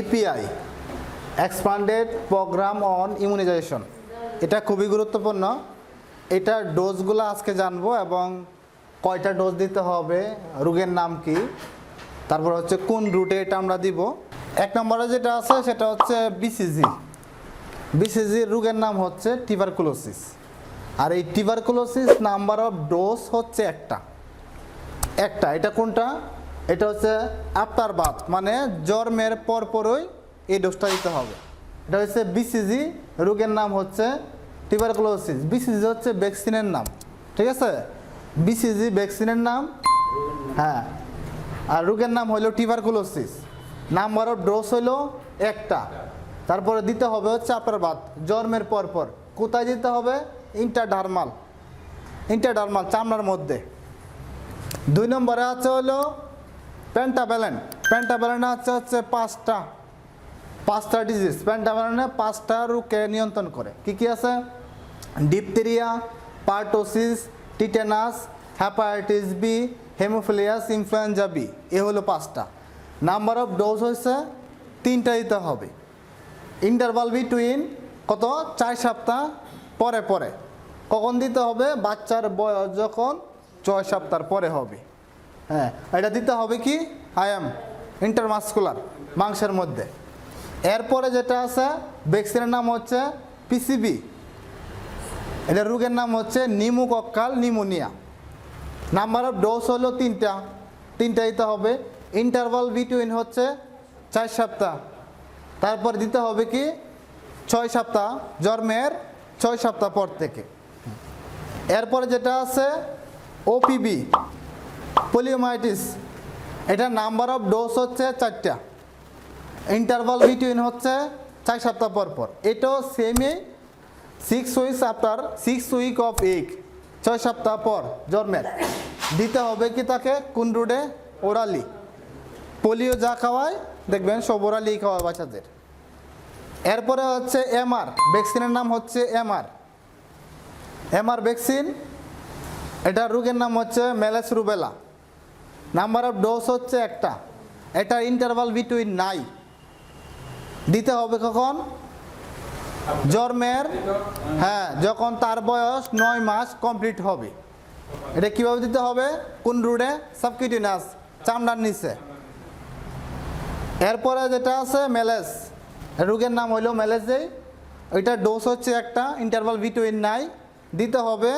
EPI expanded programme on immunization এটা খুবই গুরুত্বপূর্ণ। এটার ডোজগুলো আজকে জানব এবং কয়টা ডোজ দিতে হবে, রোগের নাম কি, তারপর হচ্ছে কোন রুটে এটা আমরা দিব। এক নম্বরে যেটা আছে সেটা হচ্ছে বিসিজি বিসিজি রোগের নাম হচ্ছে টিভারকুলোসিস আর এই টিভারকুলোসিস নাম্বার অফ ডোজ হচ্ছে একটা। একটা, এটা কোনটা? এটা হচ্ছে আফটার বাথ মানে জন্মের পর পরই এই ডোজটা দিতে হবে। এটা হচ্ছে বিসিজি রোগের নাম হচ্ছে টিউবারকুলোসিস বিসিজি হচ্ছে ভ্যাকসিনের নাম, ঠিক আছে? বিসিজি ভ্যাকসিনের নাম হ্যাঁ। আর রোগের নাম হলো টিউবারকুলোসিস নাম্বার অফ ডোজ হলো একটা। তারপরে দিতে হবে হচ্ছে আফটার বাথ জন্মের পর পর কোথায় দিতে হবে? ইন্টারডার্মাল ইন্টারডার্মাল চামড়ার মধ্যে। দুই নম্বরে আছে হলো প্যান্টাব্যালেন্ট প্যান্টাব্যালেন্ট আছে হচ্ছে পাঁচটা পাঁচটা ডিজিজ প্যান্টাব্যালেন্টে পাঁচটা রোগকে নিয়ন্ত্রণ করে। কি কি আছে? Diphtheria pertussis tetanus hepatitis B haemophilus influenzae B এ হলো পাঁচটা। নাম্বার অফ ডোজ হচ্ছে তিনটা দিতে হবে। ইন্টারভাল বিটুইন কত? চার সপ্তাহ পরে পরে। কখন দিতে হবে? বাচ্চার বয়স যখন ছয় সপ্তাহ পরে হবে। হ্যাঁ এটা দিতে হবে কি? আয়াম ইন্টারমাস্কুলার মাংসের মধ্যে। এরপরে যেটা আছে ভ্যাকসিনের নাম হচ্ছে পিসিবি এটা রোগের নাম হচ্ছে pneumococcal pneumonia. Number of dose হলো তিনটা। তিনটা দিতে হবে। ইন্টারভাল বিটুইন হচ্ছে চার সপ্তাহ। তারপর দিতে হবে কি? ছয় সপ্তাহ। জন্মের ছয় সপ্তাহ পর থেকে। এরপরে যেটা আছে ওপিবি পোলিওমাইটিস এটা নাম্বার অফ ডোজ হচ্ছে চারটা। ইন্টারভাল বিটুইন হচ্ছে চার সপ্তাহ পর পর। এটাও সেমই six weeks after six week of age ছয় সপ্তাহ পর জন্মের দিতে হবে কি তাকে? কোন রুডে ওরালি পোলিও যা খাওয়ায়, দেখবেন সব ওরালি খাওয়ায় বাচ্চাদের। এরপরে হচ্ছে এমআর ভ্যাকসিনের নাম হচ্ছে এমআর এমআর ভ্যাকসিন এটা রোগের নাম হচ্ছে measles rubella number of dose হচ্ছে একটা। এটা ইন্টারভাল বিটুইন নাই। দিতে হবে কখন? জন্মের হ্যাঁ যখন তার বয়স নয় মাস কমপ্লিট হবে। এটা কীভাবে দিতে হবে? কোন রুডে সাবকিটিনাস চামড়ার নিচে। এরপরে যেটা আছে মেলেস রোগের নাম হইল মেলেসেই ওইটা ডোজ হচ্ছে একটা ইন্টারভাল বিটুইন নাই। দিতে হবে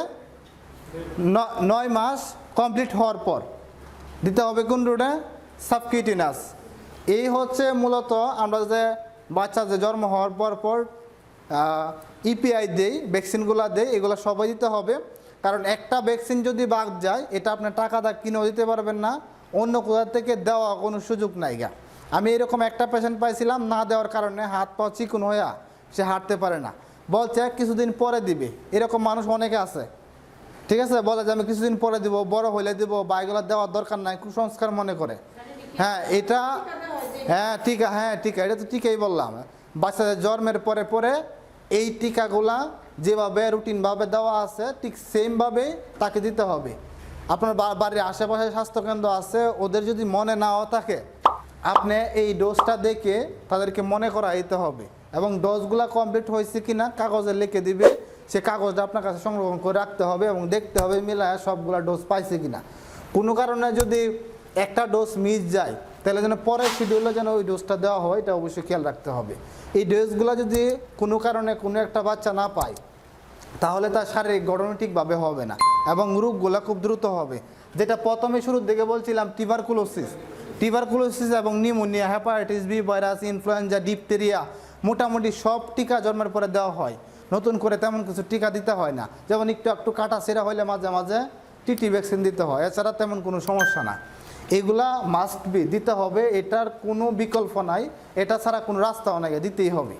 নয় মাস কমপ্লিট হওয়ার পর। দিতে হবে কোন রুটে? সাবকিউটিনাস। এই হচ্ছে মূলত আমরা যে বাচ্চা যে জন্ম হওয়ার পর পর ইপিআই দেই, ভ্যাকসিনগুলো দেই, এগুলো সবাই দিতে হবে। কারণ একটা ভ্যাকসিন যদি বাদ যায়, এটা আপনার টাকা দা কিনেও দিতে পারবেন না, অন্য কোথা থেকে দেওয়া কোনো সুযোগ নাই গা। আমি এরকম একটা পেশেন্ট পাইছিলাম, না দেওয়ার কারণে হাত পা চিকুন হইয়া সে হাঁটতে পারে না। বলছে, কিছুদিন পরে দিবে। এরকম মানুষ অনেকে আছে। ঠিক আছে, বলে যে আমি কিছুদিন পরে দিব, বড় হইলে দিব বা এগুলো দেওয়ার দরকার নাই, কুসংস্কার মনে করে। হ্যাঁ এটা হ্যাঁ টিকা হ্যাঁ টিকা, এটা তো টিকাই বললাম। বাচ্চাদের জন্মের পরে পরে এই টিকাগুলা যেভাবে রুটিনভাবে দেওয়া আছে, ঠিক সেমভাবেই তাকে দিতে হবে। আপনার বাড়ির আশেপাশে স্বাস্থ্যকেন্দ্র আছে, ওদের যদি মনে নাও থাকে, আপনি এই ডোজটা দেখে তাদেরকে মনে করাইতে হবে। এবং ডোজগুলা কমপ্লিট হয়েছে কিনা, কাগজে লিখে দিবে সে কাগজটা আপনার কাছে সংরক্ষণ করে রাখতে হবে এবং দেখতে হবে মিলায় সবগুলা ডোজ পাইছে কিনা। কোনো কারণে যদি একটা ডোজ মিস যায়, তাহলে যেন পরের শিডিউলে যেন ওই ডোজটা দেওয়া হয়, এটা অবশ্যই খেয়াল রাখতে হবে। এই ডোজগুলো যদি কোনো কারণে কোনো একটা বাচ্চা না পায়, তাহলে তার শারীরিক গঠন ঠিকভাবে হবে না এবং রোগগুলো খুব দ্রুত হবে। যেটা প্রথমে শুরুর দিকে বলছিলাম টিভারকুলোসিস টিভারকুলোসিস এবং pneumonia hepatitis B virus influenza diphtheria মোটামুটি সব টিকা জন্মের পরে দেওয়া হয়। নতুন করে তেমন কিছু টিকা দিতে হয় না। যেমন একটু একটু কাটা সেরা হইলে মাঝে মাঝে টিটি ভ্যাকসিন দিতে হয়। এছাড়া তেমন কোনো সমস্যা না এগুলা মাস্ট বি দিতে হবে। এটার কোনো বিকল্প নাই। এটা ছাড়া কোনো রাস্তাও নাই। দিতেই হবে।